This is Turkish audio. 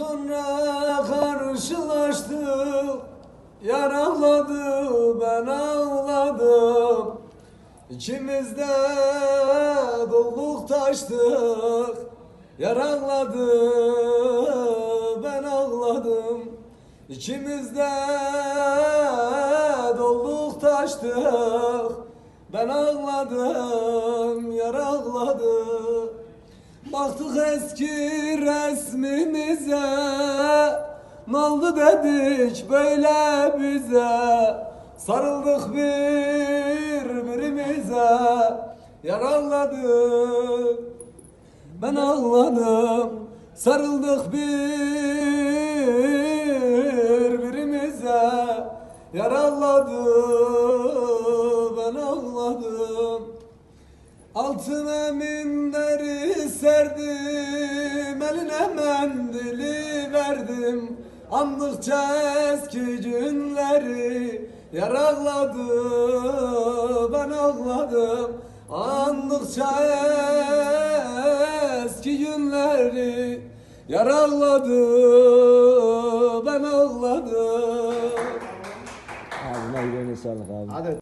sonra karşılaştık. Yar ben ağladım. İkimiz de doluk taştık. Yar ben ağladım. İkimiz de doluk taştık. Ben ağladım yar ağladı Baktık eski resmimize Ne oldu dedik böyle bize. Sarıldık birbirimize Yar ağladık. Ben ağladım Sarıldık birbirimize. Yar ağladı ben ağladım. Altına minderi serdim Eline mendili verdim. Andıkça eski günleri Yar ağladı ben ağladım. Andıkça eski günleri Yar ağladı ben ağladım. Ağzına yüreğine sağlık abi. Hadi